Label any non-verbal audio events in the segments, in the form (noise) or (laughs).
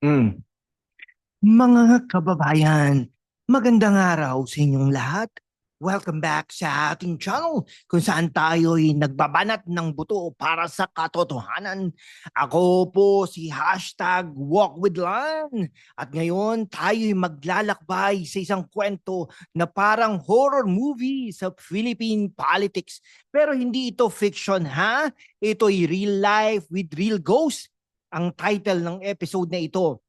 Hmm. Mga kababayan, magandang araw sa inyong lahat. Welcome back sa ating channel kung saan tayo'y nagbabanat ng buto para sa katotohanan. Ako po si hashtag Walk with Lan. At ngayon tayo'y maglalakbay sa isang kwento na parang horror movie sa Philippine politics. Pero hindi ito fiction ha? Ito'y real life with real ghosts. Ang title ng episode na ito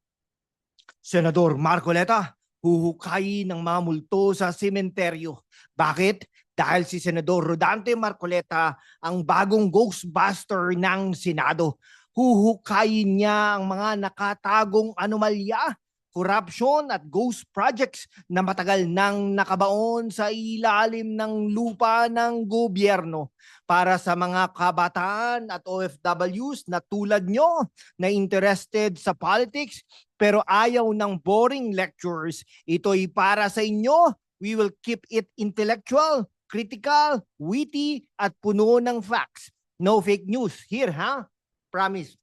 Senador Marcoleta, huhukayin ng mga multo sa sementeryo. Bakit? Dahil si Senador Rodante Marcoleta ang bagong Ghostbuster ng Senado. Huhukayin niya ang mga nakatagong anomalya, corruption at ghost projects na matagal nang nakabaon sa ilalim ng lupa ng gobyerno para sa mga kabataan at OFWs na tulad nyo na interested sa politics pero ayaw ng boring lectures. Ito'y para sa inyo. We will keep it intellectual, critical, witty, at puno ng facts. No fake news here, ha? Promise.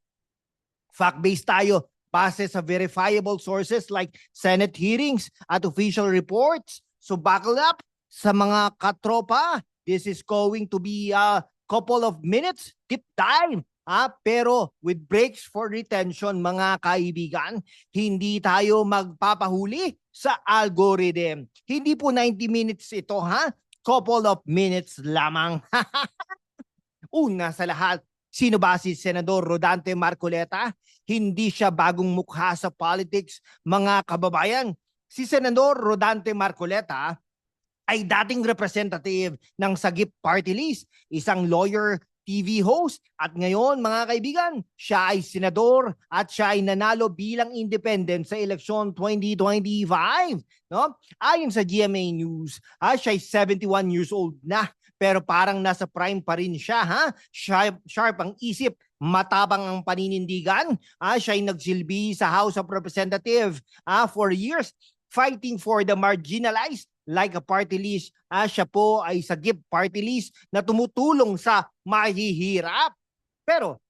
Fact-based tayo base sa verifiable sources like Senate hearings at official reports. So buckle up sa mga katropa. This is going to be a couple of minutes deep dive Ah, pero with breaks for retention mga kaibigan, hindi tayo magpapahuli sa algorithm. Hindi po 90 minutes ito ha, couple of minutes lamang. (laughs) Una sa lahat, sino ba si Senador Rodante Marcoleta? Hindi siya bagong mukha sa politics, mga kababayan. Si Senador Rodante Marcoleta ay dating representative ng Sagip Party List, isang lawyer TV host at ngayon mga kaibigan, siya ay senador at siya ay nanalo bilang independent sa eleksyon 2025. No? Ayon sa GMA News, ah, siya ay 71 years old na pero parang nasa prime pa rin siya. Ha? Sharp, sharp ang isip, matabang ang paninindigan. Ah, siya ay nagsilbi sa House of Representatives ah, for years fighting for the marginalized like a party list, ah, siya po ay sagip party list na tumutulong sa mahihirap. Pero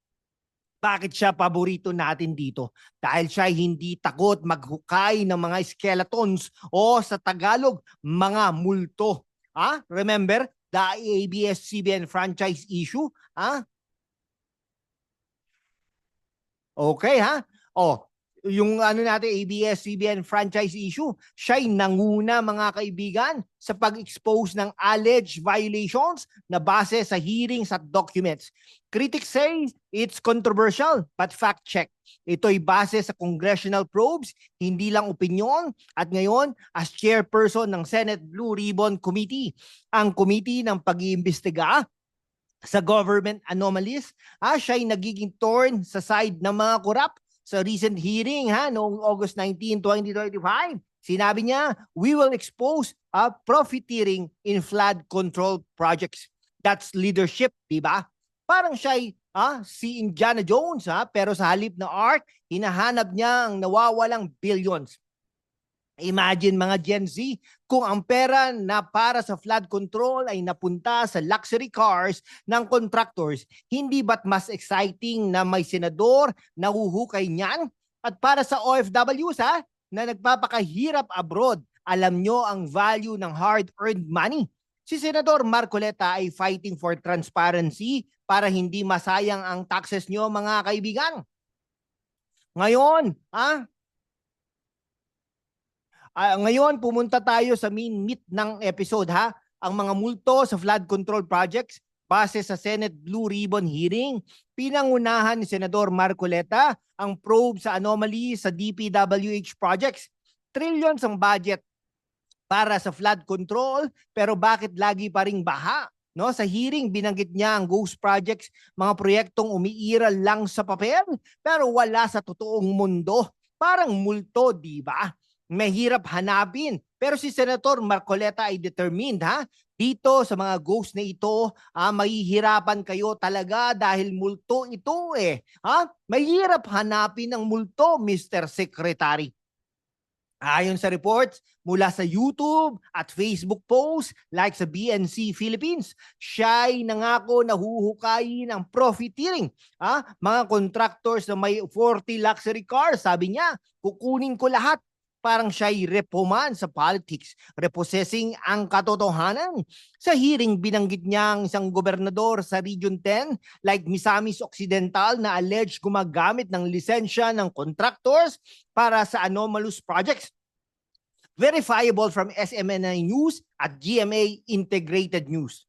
bakit siya paborito natin dito? Dahil siya hindi takot maghukay ng mga skeletons o sa Tagalog, mga multo. Ah, remember the ABS-CBN franchise issue? Ah? Okay ha? Oh, yung ano natin ABS-CBN franchise issue, siya'y nanguna mga kaibigan sa pag-expose ng alleged violations na base sa hearings at documents. Critics say it's controversial but fact check. Ito'y base sa congressional probes, hindi lang opinion at ngayon as chairperson ng Senate Blue Ribbon Committee, ang committee ng pag-iimbestiga sa government anomalies, ah, siya'y nagiging torn sa side ng mga korap sa recent hearing ha noong August 19, 2025. Sinabi niya, we will expose uh, profiteering in flood control projects. That's leadership, di ba? Parang siya'y ah, si Indiana Jones ha, pero sa halip na ark, hinahanap niya ang nawawalang billions. Imagine mga Gen Z, kung ang pera na para sa flood control ay napunta sa luxury cars ng contractors, hindi ba't mas exciting na may senador na huhukay niyan? At para sa OFWs ha, na nagpapakahirap abroad, alam nyo ang value ng hard-earned money. Si Senador Marcoleta ay fighting for transparency para hindi masayang ang taxes nyo mga kaibigan. Ngayon, ah, Ah, ngayon, pumunta tayo sa main meat ng episode ha. Ang mga multo sa flood control projects base sa Senate Blue Ribbon hearing. Pinangunahan ni Senador Marcoleta ang probe sa anomaly sa DPWH projects. Trillions ang budget para sa flood control pero bakit lagi pa ring baha? No, sa hearing binanggit niya ang ghost projects, mga proyektong umiiral lang sa papel pero wala sa totoong mundo. Parang multo, di ba? Mahirap hanapin. Pero si Senator Marcoleta ay determined ha. Dito sa mga ghost na ito, ah, mahihirapan kayo talaga dahil multo ito eh. Ha? Mahirap hanapin ang multo, Mr. Secretary. Ayon sa reports mula sa YouTube at Facebook posts like sa BNC Philippines, siya'y nangako na huhukayin ang profiteering. Ah, mga contractors na may 40 luxury cars, sabi niya, kukunin ko lahat. Parang siya'y repoman sa politics, repossessing ang katotohanan. Sa hearing, binanggit niya ang isang gobernador sa Region 10 like Misamis Occidental na alleged gumagamit ng lisensya ng contractors para sa anomalous projects. Verifiable from SMNI News at GMA Integrated News.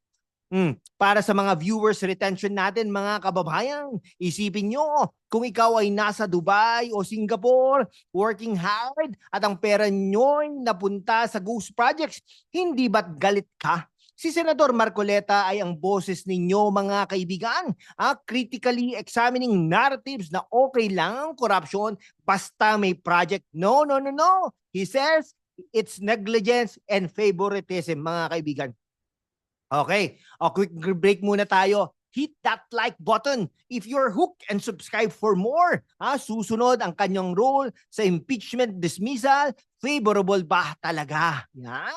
Hmm. Para sa mga viewers retention natin mga kababayan, isipin nyo kung ikaw ay nasa Dubai o Singapore, working hard at ang pera nyo'y napunta sa ghost projects, hindi ba't galit ka? Si Senador Marcoleta ay ang boses ninyo mga kaibigan, ah, critically examining narratives na okay lang ang corruption basta may project. No, no, no, no. He says it's negligence and favoritism mga kaibigan. Okay, a quick break muna tayo. Hit that like button if you're hooked and subscribe for more. Ha, susunod ang kanyang role sa impeachment dismissal. Favorable ba talaga? Yan.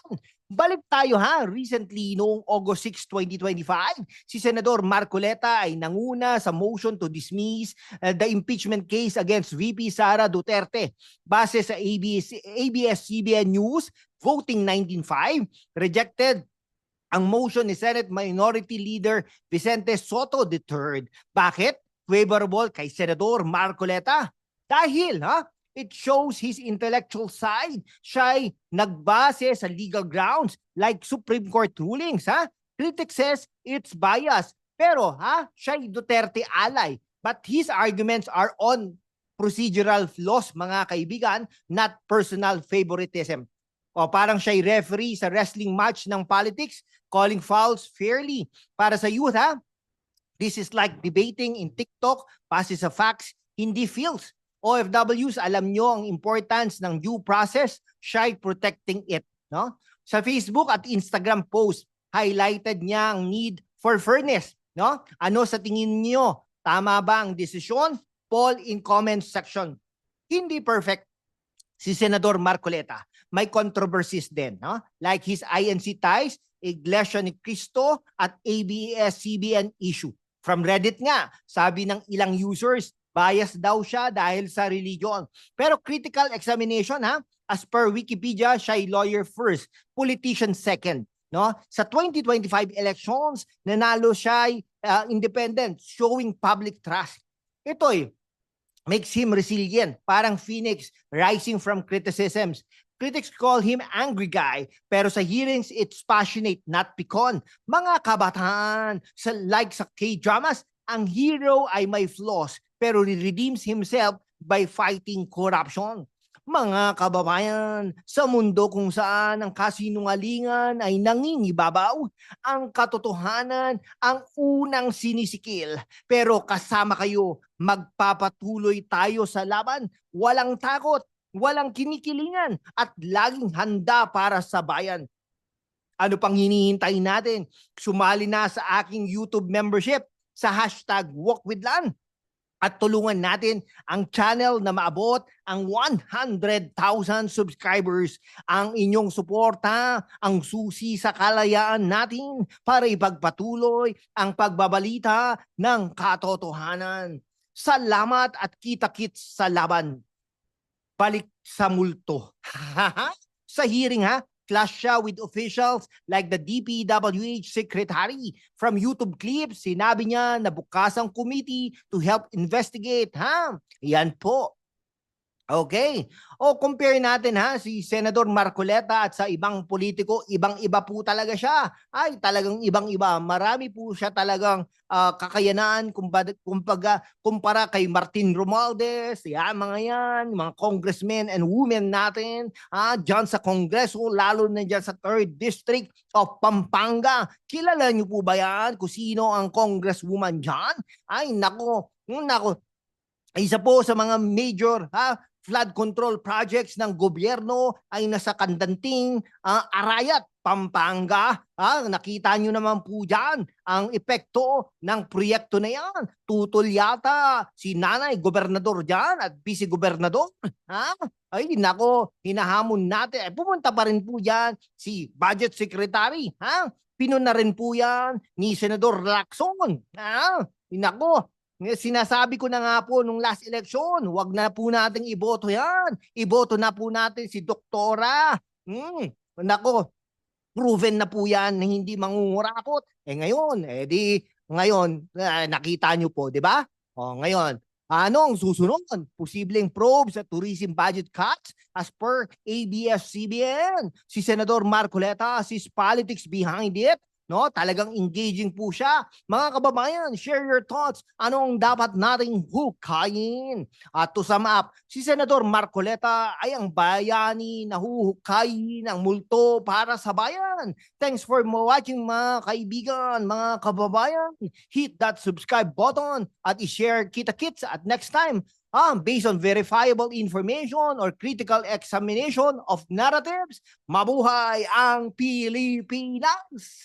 Balik tayo ha. Recently, noong August 6, 2025, si Senador Marcoleta ay nanguna sa motion to dismiss uh, the impeachment case against VP Sara Duterte. Base sa ABS, ABS-CBN News, voting 19-5, rejected ang motion ni Senate Minority Leader Vicente Soto III. Bakit? Favorable kay Senador Marcoleta. Dahil, ha? It shows his intellectual side. Siya'y nagbase sa legal grounds like Supreme Court rulings, ha? Critics says it's bias. Pero, ha? Siya'y Duterte ally. But his arguments are on procedural flaws, mga kaibigan, not personal favoritism. O parang siya'y referee sa wrestling match ng politics, calling fouls fairly. Para sa youth, ha? This is like debating in TikTok, base sa facts, hindi feels. OFWs, alam nyo ang importance ng due process, siya'y protecting it. No? Sa Facebook at Instagram post, highlighted niya ang need for fairness. No? Ano sa tingin niyo? Tama ba ang desisyon? Poll in comment section. Hindi perfect si Senador Marcoleta. May controversies din, no? Like his INC ties, Iglesia ni Cristo at ABS-CBN issue. From Reddit nga, sabi ng ilang users, bias daw siya dahil sa religion. Pero critical examination ha, as per Wikipedia, siya'y lawyer first, politician second. No? Sa 2025 elections, nanalo siya uh, independent, showing public trust. Ito'y makes him resilient, parang phoenix rising from criticisms. Critics call him angry guy, pero sa hearings, it's passionate, not picon. Mga kabataan, sa, like sa K-dramas, ang hero ay may flaws, pero redeems himself by fighting corruption. Mga kababayan, sa mundo kung saan ang kasinungalingan ay nangingibabaw, ang katotohanan ang unang sinisikil. Pero kasama kayo, magpapatuloy tayo sa laban, walang takot, walang kinikilingan, at laging handa para sa bayan. Ano pang hinihintay natin? Sumali na sa aking YouTube membership sa hashtag WalkWithLan at tulungan natin ang channel na maabot ang 100,000 subscribers. Ang inyong suporta, ang susi sa kalayaan natin para ipagpatuloy ang pagbabalita ng katotohanan. Salamat at kita-kits sa laban. Balik sa multo. (laughs) sa hearing ha, clash siya with officials like the DPWH secretary. From YouTube clips, sinabi niya na bukas ang committee to help investigate. Ha? Yan po. Okay. O compare natin ha si Senador Marcoleta at sa ibang politiko, ibang-iba po talaga siya. Ay, talagang ibang-iba. Marami po siya talagang uh, kakayanan kumbaga, kumpara kay Martin Romualdez, yan mga yan, mga congressmen and women natin, ah, diyan sa Kongreso, lalo na diyan sa 3rd District of Pampanga. Kilala niyo po ba yan kung sino ang congresswoman diyan? Ay, nako, nako, isa po sa mga major ha flood control projects ng gobyerno ay nasa kandanting uh, arayat Pampanga. Ah, nakita nyo naman po dyan ang epekto ng proyekto na yan. Tutol yata si nanay, gobernador dyan at vice-gobernador. Ha? Ay, nako, hinahamon natin. Eh, pumunta pa rin po dyan si budget secretary. Ha? Pinon na rin po yan ni Senador Lacson. Ha? Nako, Sinasabi ko na nga po nung last election, wag na po nating iboto yan. Iboto na po natin si Doktora. Hmm, nako, proven na po yan na hindi mangungurakot. Eh ngayon, eh di, ngayon, eh, nakita nyo po, di ba? O ngayon, anong susunod? Posibleng probe sa tourism budget cuts as per ABS-CBN. Si Senador Marcoleta sees politics behind it. No, talagang engaging po siya. Mga kababayan, share your thoughts. Anong dapat nating hukayin? At to sum up, si Senador Marcoleta ay ang bayani na huhukay ng multo para sa bayan. Thanks for watching mga kaibigan, mga kababayan. Hit that subscribe button at i-share kita-kits at next time um, based on verifiable information or critical examination of narratives, mabuhay ang Pilipinas!